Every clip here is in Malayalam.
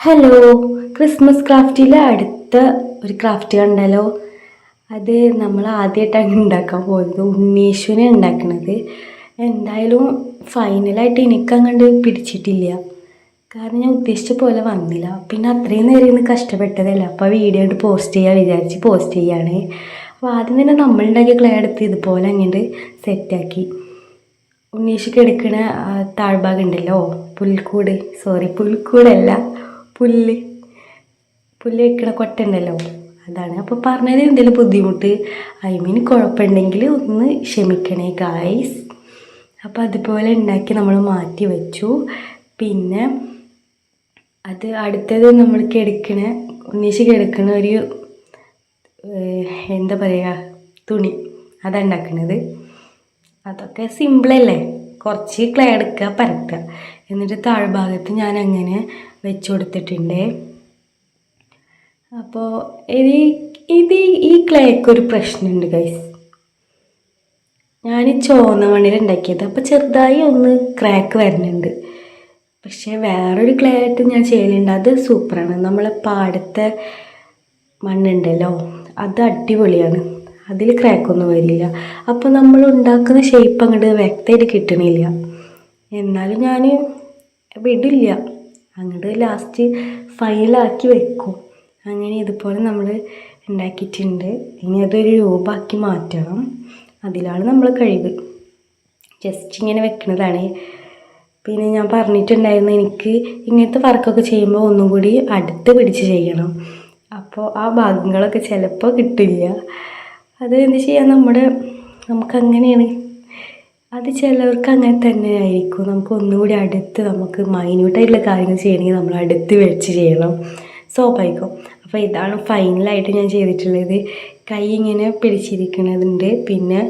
ഹലോ ക്രിസ്മസ് ക്രാഫ്റ്റിലെ അടുത്ത ഒരു ക്രാഫ്റ്റ് കണ്ടല്ലോ അത് നമ്മൾ ആദ്യമായിട്ടാണ് ഉണ്ടാക്കാൻ പോയത്. ഉണ്ണീശുവിനെ ഉണ്ടാക്കണത്. എന്തായാലും ഫൈനലായിട്ട് എനിക്കങ്ങണ്ട് പിടിച്ചിട്ടില്ല. കാരണം ഞാൻ ഉദ്ദേശിച്ച പോലെ വന്നില്ല. പിന്നെ അത്രയും നേരം ഇന്ന് കഷ്ടപ്പെട്ടതല്ല. അപ്പോൾ വീഡിയോ ആയിട്ട് പോസ്റ്റ് ചെയ്യാൻ വിചാരിച്ച് പോസ്റ്റ് ചെയ്യാണ്. അപ്പോൾ ആദ്യം തന്നെ നമ്മളുണ്ടാക്കിയ ക്ലേ എടുത്ത് ഇതുപോലെ അങ്ങോട്ട് സെറ്റാക്കി ഉണ്ണീഷക്ക് എടുക്കണ ആ, താഴ്ഭാഗം ഉണ്ടല്ലോ. പുൽക്കൂട്. സോറി പുൽക്കൂടല്ല. പുല്ല്. പുല്ല് വെക്കണ കൊട്ട ഉണ്ടല്ലോ അതാണ്. അപ്പോൾ പറഞ്ഞത് എന്തെങ്കിലും ബുദ്ധിമുട്ട് ഐ മീൻ കുഴപ്പമുണ്ടെങ്കിൽ ഒന്ന് ക്ഷമിക്കണേ ഗായ്സ് അപ്പോൾ അതുപോലെ ഉണ്ടാക്കി നമ്മൾ മാറ്റി വെച്ചു. പിന്നെ അത് അടുത്തത് നമ്മൾ എടുക്കണ ഒന്നിച്ച് കിടക്കണ ഒരു എന്താ പറയുക തുണി. അതാണ് ഉണ്ടാക്കുന്നത് അതൊക്കെ സിമ്പിളല്ലേ കുറച്ച് ക്ലേ എടുക്കുക പരത്തുക. എന്നിട്ട് താഴ്ഭാഗത്ത് ഞാൻ അങ്ങനെ വെച്ച് കൊടുത്തിട്ടുണ്ട് അപ്പോൾ ഇത് ഇത് ഈ ക്ലേക്ക് ഒരു പ്രശ്നമുണ്ട് ഗൈസ് ഞാൻ ചുവന്ന മണ്ണിൽ ഉണ്ടാക്കിയത്. അപ്പോൾ ചെറുതായി ഒന്ന് ക്രാക്ക് വരുന്നുണ്ട്. പക്ഷേ വേറൊരു ക്ലേ ആയിട്ട് ഞാൻ ചെയ്യലുണ്ട്. അത് സൂപ്പറാണ്. നമ്മൾ പാടത്തെ മണ്ണുണ്ടല്ലോ അത് അടിപൊളിയാണ്. അതിൽ ക്രാക്കൊന്നും വരില്ല. അപ്പോൾ നമ്മൾ ഉണ്ടാക്കുന്ന ഷേപ്പ് അങ്ങോട്ട് വ്യക്തമായിട്ട് കിട്ടണില്ല. എന്നാലും ഞാൻ വിടില്ല. അങ്ങോട്ട് ലാസ്റ്റ് ഫൈലാക്കി വെക്കും. അങ്ങനെ ഇതുപോലെ നമ്മൾ ഉണ്ടാക്കിയിട്ടുണ്ട് ഇനി അതൊരു രൂപമാക്കി മാറ്റണം. അതിലാണ് നമ്മൾ കഴിവ്. ജസ്റ്റ് ഇങ്ങനെ വെക്കുന്നതാണ് പിന്നെ ഞാൻ പറഞ്ഞിട്ടുണ്ടായിരുന്നു എനിക്ക് ഇങ്ങനത്തെ വർക്കൊക്കെ ചെയ്യുമ്പോൾ ഒന്നും കൂടി അടുത്ത് പിടിച്ച് ചെയ്യണം. അപ്പോൾ ആ ഭാഗങ്ങളൊക്കെ ചിലപ്പോൾ കിട്ടില്ല. അത് എന്ത് ചെയ്യാൻ നമ്മുടെ നമുക്കങ്ങനെയാണ് അത് ചിലവർക്ക് അങ്ങനെ തന്നെ ആയിരിക്കും. നമുക്ക് ഒന്നുകൂടി അടുത്ത് നമുക്ക് മൈന്യൂട്ടായിട്ടുള്ള കാര്യങ്ങൾ ചെയ്യണമെങ്കിൽ നമ്മൾ അടുത്ത് വെച്ച് ചെയ്യണം. സ്വാഭാവികം. അപ്പോൾ ഇതാണ് ഫൈനലായിട്ട് ഞാൻ ചെയ്തിട്ടുള്ളത്. കൈ ഇങ്ങനെ പിടിച്ചിരിക്കുന്നതുണ്ട് പിന്നെ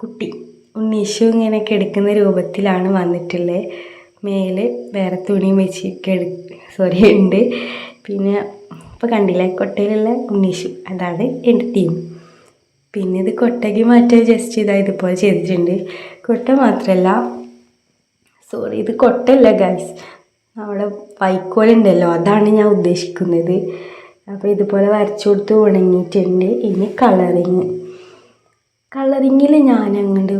കുട്ടി ഉണ്ണീശു ഇങ്ങനെ കിടക്കുന്ന രൂപത്തിലാണ് വന്നിട്ടുള്ളത്. മേലെ വേറെ തുണിയും വെച്ച് കെടു സോറി ഉണ്ട്. പിന്നെ ഇപ്പോൾ കണ്ടില്ലേ കൊട്ടയിലുള്ള ഉണ്ണീശു അതാണ് എന്റെ ടീം പിന്നെ ഇത് കൊട്ടയ്ക്ക് മാറ്റാൻ ജസ്റ്റ് ഇതാ ഇതുപോലെ ചെയ്തിട്ടുണ്ട്. കൊട്ട മാത്രമല്ല സോറി ഇത് കൊട്ടല്ല ഗൈസ് നമ്മുടെ വൈക്കോലുണ്ടല്ലോ അതാണ് ഞാൻ ഉദ്ദേശിക്കുന്നത്. അപ്പോൾ ഇതുപോലെ വരച്ചു കൊടുത്ത് ഉണങ്ങിയിട്ടുണ്ട്. ഇനി കളറിങ് കളറിങ്ങിൽ ഞാൻ അങ്ങോട്ട്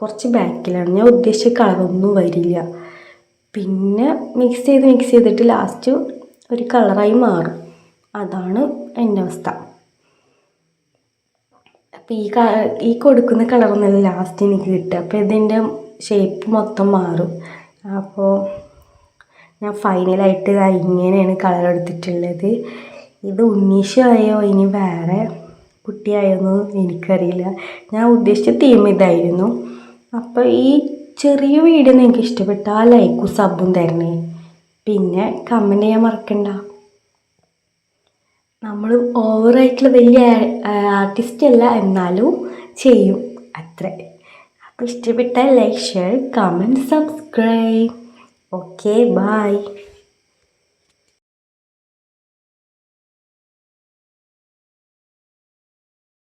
കുറച്ച് ബാക്കിലാണ് ഞാൻ ഉദ്ദേശിച്ച കളറൊന്നും വരില്ല. പിന്നെ മിക്സ് ചെയ്ത് മിക്സ് ചെയ്തിട്ട് ലാസ്റ്റ് ഒരു കളറായി മാറും. അതാണ് എന്റെ അവസ്ഥ. അപ്പോൾ ഈ ഈ കൊടുക്കുന്ന കളറൊന്നല്ല ലാസ്റ്റ് എനിക്ക് കിട്ടുക. അപ്പോൾ ഇതിന്റെ ഷേപ്പ് മൊത്തം മാറും. അപ്പോൾ ഞാൻ ഫൈനലായിട്ട് ഇതാ ഇങ്ങനെയാണ് കളർ എടുത്തിട്ടുള്ളത്. ഇത് ഉണ്ണീഷായോ? ഇനി വേറെ കുട്ടിയായോന്ന് എനിക്കറിയില്ല. ഞാൻ ഉദ്ദേശിച്ച തീം ഇതായിരുന്നു. അപ്പോൾ ഈ ചെറിയ വീഡിയോ നിങ്ങൾക്ക് ഇഷ്ടപ്പെട്ടാൽ ലൈക്കും സബും തരണേ. പിന്നെ കമന്റ് ചെയ്യാൻ മറക്കണ്ട. നമ്മൾ ഓവറായിട്ടുള്ള വലിയ ആർട്ടിസ്റ്റ് അല്ല എന്നാലും ചെയ്യും. അത്രേ. അപ്പോൾ ഇഷ്ടപ്പെട്ട like share comment subscribe okay bye